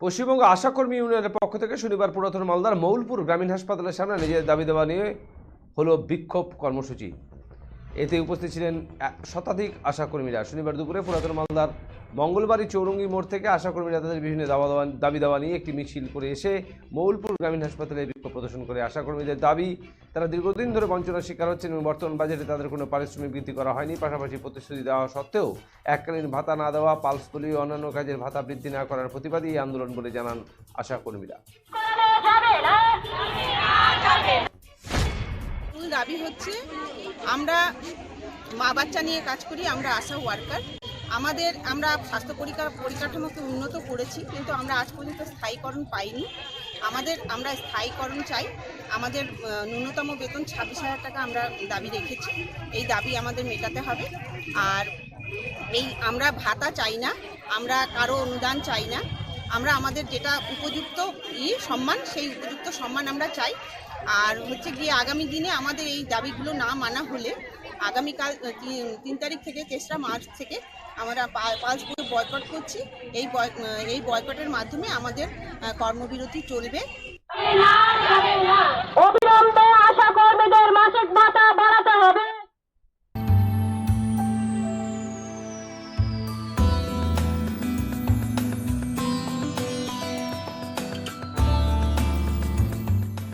পশ্চিমবঙ্গ আশাকর্মী ইউনিয়নের পক্ষ থেকে শনিবার পুরাতন মালদার মৌলপুর গ্রামীণ হাসপাতালের সামনে নিজের দাবি দেওয়া নিয়ে হলো বিক্ষোভ কর্মসূচি। এতে উপস্থিত ছিলেন শতাধিক আশাকর্মীরা। শনিবার দুপুরে পুরাতন মালদার মঙ্গলবাড়ি চৌরঙ্গি মোড় থেকে আশাকর্মীরা তাদের বিভিন্ন দাবা দাবি দেওয়া নিয়ে একটি মিছিল করে এসে মৌলপুর গ্রামীণ হাসপাতালে বিক্ষোভ প্রদর্শন করে আশাকর্মীদের দাবি, তারা দীর্ঘদিন ধরে বঞ্চনার শিকার হচ্ছেন এবং বর্তমান বাজেটে তাদের কোনো পারিশ্রমিক বৃদ্ধি করা হয়নি। পাশাপাশি প্রতিশ্রুতি দেওয়া সত্ত্বেও এককালীন ভাতা না দেওয়া, পালস ও অন্যান্য কাজের ভাতা বৃদ্ধি না করার প্রতিবাদী এই আন্দোলন বলে জানান আশাকর্মীরা। মূল দাবি হচ্ছে আমরা মা বাচ্চা নিয়ে কাজ করি, আমরা আশা ওয়ার্কার আমাদের, আমরা স্বাস্থ্য পরিকা পরিকাঠামোকে উন্নত করেছি, কিন্তু আমরা আজ পর্যন্ত স্থায়ীকরণ পাইনি। আমাদের, আমরা স্থায়ীকরণ চাই। আমাদের ন্যূনতম বেতন ছাব্বিশ হাজার টাকা আমরা দাবি রেখেছি। এই দাবি আমাদের মেটাতে হবে। আর এই আমরা ভাতা চাই না, আমরা কারও অনুদান চাই না। আমরা আমাদের যেটা উপযুক্ত ই সম্মান, সেই উপযুক্ত সম্মান আমরা চাই। আর হচ্ছে গিয়ে আগামী দিনে আমাদের এই দাবিগুলো না মানা হলে আগামীকাল তিন- তারিখ থেকে তেসরা মার্চ থেকে আমরা পাঁচ বই বয়কট করছি। এই এই বয়কটের মাধ্যমে আমাদের কর্মবিরতি চলবে।